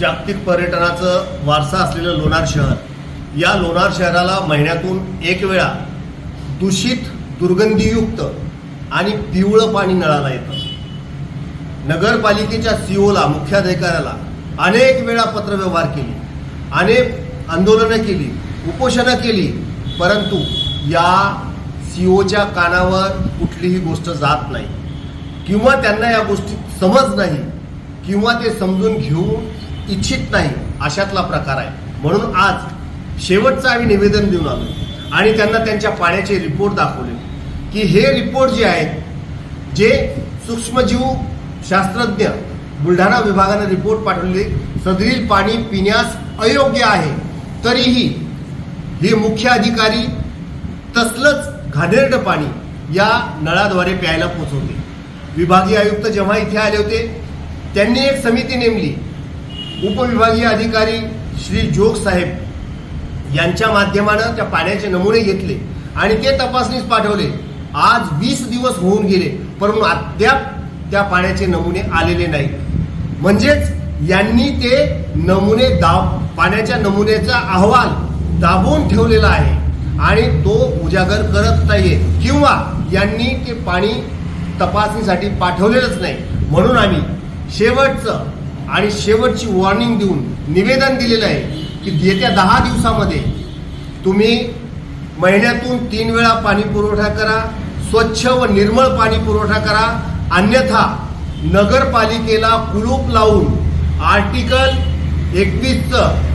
जागतिक पर्यटनाचं वारसा असलेलं लोणार शहर. या लोणार शहराला महिन्यातून एक वेळा दूषित दुर्गंधीयुक्त आणि पिवळं पाणी नळाला येतं. नगरपालिकेच्या सी ओला मुख्याधिकाऱ्याला अनेक वेळा पत्रव्यवहार केली अनेक आंदोलनं केली उपोषणं केली परंतु या सी ओच्या कानावर कुठलीही गोष्ट जात नाही. किंवा त्यांना या गोष्टी समज नाही किंवा ते समजून घेऊन इच्छित नाही अशातला प्रकार आहे. म्हणून आज शेवटचं आम्ही निवेदन देऊन आलो. आणि त्यांना त्यांच्या पाण्याचे रिपोर्ट दाखवले. की हे रिपोर्ट जे आहेत जे सूक्ष्मजीव शास्त्रज्ञ बुलढाणा विभागाने रिपोर्ट पाठवले सदरील पाणी पिण्यास अयोग्य आहे. तरीही हे मुख्य अधिकारी तसलंच घाणेरडं पाणी या नळाद्वारे प्यायला पोचवते विभागीय आयुक्त जेव्हा इथे आले होते त्यांनी एक समिती नेमली. उपविभागीय अधिकारी श्री जोग साहेब यांच्या माध्यमानं त्या पाण्याचे नमुने घेतले आणि ते तपासणीस पाठवले. आज वीस दिवस होऊन गेले परंतु अद्याप त्या पाण्याचे नमुने आलेले नाहीत. म्हणजेच यांनी ते नमुने दाब पाण्याच्या नमुन्याचा अहवाल दाबून ठेवलेला आहे आणि तो उजागर करत नाहीये किंवा यांनी ते पाणी तपासणीसाठी पाठवलेलंच नाही. म्हणून आम्ही शेवटचं आणि शेवटची वॉर्निंग देऊन निवेदन दिलेलं आहे की येत्या दहा दिवसामध्ये तुम्ही महिन्यातून तीन वेळा पाणी पुरवठा करा स्वच्छ व निर्मळ पाणी पुरवठा करा अन्यथा नगरपालिकेला कुलूप लावून आर्टिकल एकवीसचं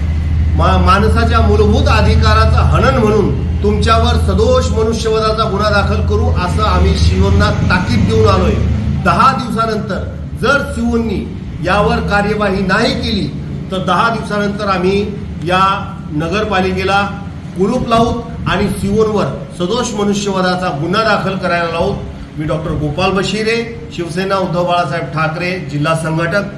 मा माणसाच्या मूलभूत अधिकाराचं हनन म्हणून तुमच्यावर सदोष मनुष्यवधाचा गुन्हा दाखल करू असं आम्ही शिवोंना ताकीद देऊन आलोय. दहा दिवसानंतर जर शिवोंनी यावर कार्यवाही नाही केली तर दहा दिवसानंतर आम्ही या नगरपालिकेला कुलूप लावूत आणि सिओनवर सदोष मनुष्यवधाचा गुन्हा दाखल करायला लावूत मी डॉक्टर गोपाल बशिरे शिवसेना उद्धव बाळासाहेब ठाकरे जिल्हा संघटक